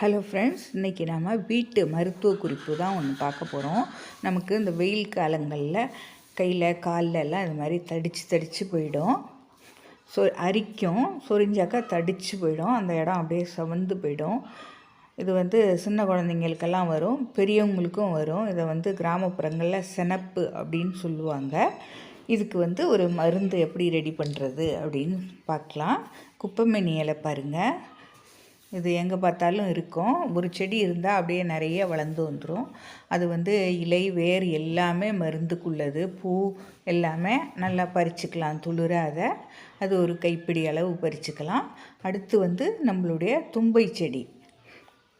Hello friends இன்றைக்கி நம்ம வீட்டு மருத்துவ குறிப்பு தான் ஒன்று பார்க்க போகிறோம் நமக்கு இந்த வெயில் காலங்களில் கையில் காலில் எல்லாம் இது மாதிரி தடித்து தடித்து போயிடும். சொ அரிக்கும். சொரிஞ்சாக்கா தடித்து போயிடும். அந்த இடம் அப்படியே சவந்து போயிடும். இது வந்து சின்ன குழந்தைங்களுக்கெல்லாம் வரும். பெரியவங்களுக்கும் வரும். இதை வந்து கிராமப்புறங்களில் செனப்பு அப்படின்னு சொல்லுவாங்க. இதுக்கு வந்து ஒரு மருந்து எப்படி ரெடி பண்ணுறது அப்படின்னு பார்க்கலாம். குப்பைமேனி இலை பாருங்கள் இது எங்கே பார்த்தாலும் இருக்கும். ஒரு செடி இருந்தால் அப்படியே நிறைய வளர்ந்து வந்துடும் அது வந்து இலை வேர் எல்லாமே மருந்துக்குள்ளது. பூ எல்லாமே நல்லா பறிச்சுக்கலாம் துளிராத. அது ஒரு கைப்பிடி அளவு பறிச்சுக்கலாம். அடுத்து வந்து நம்மளுடைய தும்பை செடி.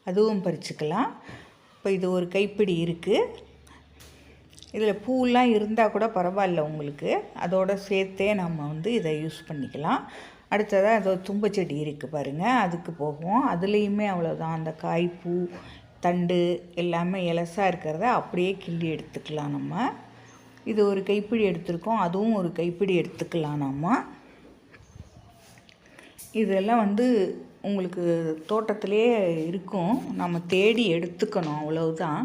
அதுவும் பறிச்சுக்கலாம். இப்போ இது ஒரு கைப்பிடி இருக்குது இதில் பூலாம் இருந்தால் கூட பரவாயில்ல உங்களுக்கு. அதோடு சேர்த்தே நம்ம வந்து இதை யூஸ் பண்ணிக்கலாம். அடுத்ததாக அதோ தும்பச்செடி இருக்குது பாருங்கள் அதுக்கு போகும் அதுலேயுமே அவ்வளோதான் அந்த காய் பூ தண்டு எல்லாமே இலசாக இருக்கிறத அப்படியே கிள்ளி எடுத்துக்கலாம் நம்ம. இது ஒரு கைப்பிடி எடுத்திருக்கோம். அதுவும் ஒரு கைப்பிடி எடுத்துக்கலாம் நம்ம இதெல்லாம் வந்து உங்களுக்கு தோட்டத்திலே இருக்கும். நம்ம தேடி எடுத்துக்கணும். அவ்வளவுதான்.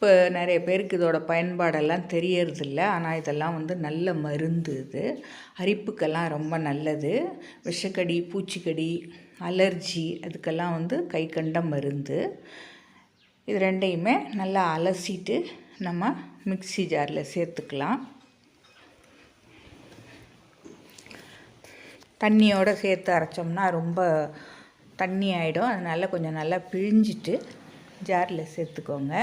இப்போ நிறைய பேருக்கு இதோட பயன்பாடெல்லாம் தெரியறதில்ல. ஆனால் இதெல்லாம் வந்து நல்ல மருந்து இது. அரிப்புக்கெல்லாம் ரொம்ப நல்லது. விஷக்கடி பூச்சிக்கடி அலர்ஜி அதுக்கெல்லாம் வந்து கை கண்ட மருந்து. இது ரெண்டையுமே நல்லா அலசிட்டு நம்ம மிக்சி ஜாரில் சேர்த்துக்கலாம். தண்ணியோடு சேர்த்து அரைச்சோம்னா ரொம்ப தண்ணி ஆகிடும் அதனால் கொஞ்சம் நல்லா பிழிஞ்சிட்டு ஜாரில் சேர்த்துக்கோங்க.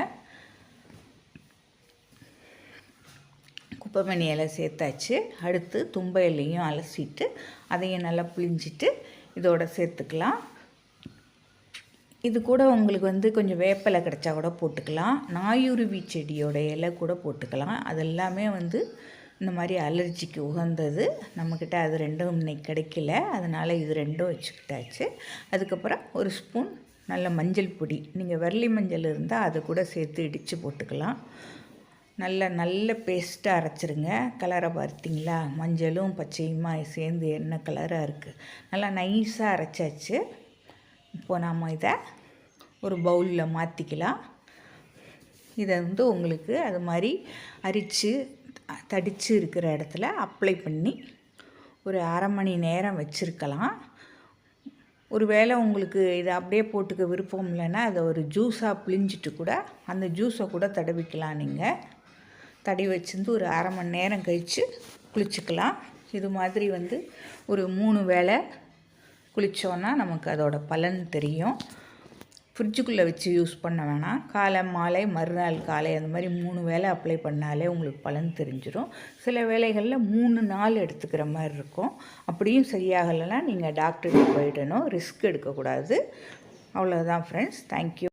குப்பைமணி இலை சேர்த்தாச்சு. அடுத்து தும்ப இலையும் அலசிட்டு அதையும் நல்லா புளிஞ்சிட்டு இதோட சேர்த்துக்கலாம். இது கூட உங்களுக்கு வந்து கொஞ்சம் வேப்பலை கிடச்சா கூட போட்டுக்கலாம். நாயுருவி செடியோட இலை கூட போட்டுக்கலாம். அதெல்லாமே வந்து இந்த மாதிரி அலர்ஜிக்கு உகந்தது. நம்மக்கிட்ட அது ரெண்டும் இன்னைக்கு கிடைக்கல. அதனால் இது ரெண்டும் வச்சுக்கிட்டாச்சு. அதுக்கப்புறம் ஒரு ஸ்பூன் நல்ல மஞ்சள் பொடி. நீங்கள் வரலி மஞ்சள் இருந்தால் அதை கூட சேர்த்து இடித்து போட்டுக்கலாம். நல்ல நல்ல பேஸ்ட்டாக அரைச்சிருங்க. கலரை பார்த்தீங்களா மஞ்சளும் பச்சையுமா சேர்ந்து என்ன கலராக இருக்குது நல்லா நைஸாக அரைச்சாச்சு. இப்போ நாம் இதை ஒரு பவுலில் மாற்றிக்கலாம் இதை வந்து உங்களுக்கு அது மாதிரி அரித்து தடித்து இருக்கிற இடத்துல அப்ளை பண்ணி ஒரு அரை மணி நேரம் வச்சுருக்கலாம். ஒரு வேளை உங்களுக்கு இதை அப்படியே போட்டுக்க விருப்பம் இல்லைன்னா அதை ஒரு ஜூஸாக பிழிஞ்சிட்டு கூட அந்த ஜூஸை கூட தடவிக்கலாம் நீங்கள் தடி வச்சுருந்து ஒரு அரை மணி நேரம் கழித்து குளிச்சுக்கலாம். இது மாதிரி வந்து ஒரு மூணு வேளை குளித்தோன்னா நமக்கு அதோட பலன் தெரியும். ஃப்ரிட்ஜுக்குள்ளே வச்சு யூஸ் பண்ண வேணாம். காலை மாலை மறுநாள் காலை அந்த மாதிரி மூணு வேலை அப்ளை பண்ணாலே உங்களுக்கு பலன் தெரிஞ்சிடும் சில வேலைகளில் மூணு நாள் எடுத்துக்கிற மாதிரி இருக்கும். அப்படியும் சரியாகலைன்னா நீங்கள் டாக்டருக்கு போயிடணும். ரிஸ்க் எடுக்கக்கூடாது. அவ்வளோதான் ஃப்ரெண்ட்ஸ் தேங்க்யூ